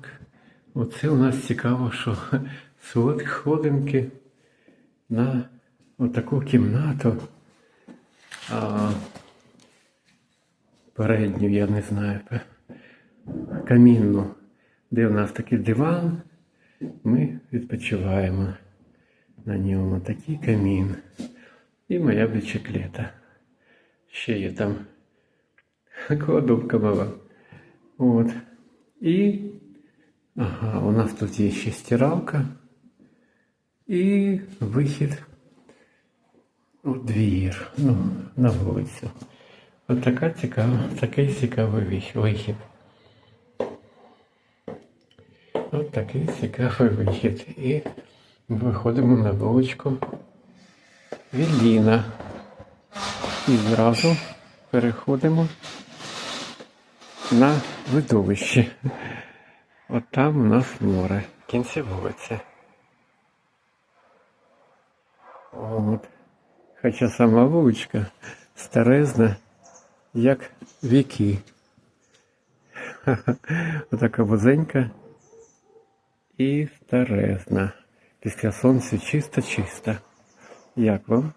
Так, оце у нас цікаво, що сход- сходинки на отаку кімнату. А, передню, я не знаю, камінну, де у нас такий диван, ми відпочиваємо на ньому. Такий камін. І моя бічеклета. Ще є там кладовка мала. От. І ага, у нас тут є ще стиралка і вихід у двір, ну, на вулицю. От така цікава, такий цікавий вихід. От такий цікавий вихід. І виходимо на вуличку Вілліна. І зразу переходимо на видовище. От там у нас море. В кінці вулиці. От. Хоча сама вуличка старезна, як віки. Отака вузенька і старезна. Після сонця чисто-чисто. Як вам?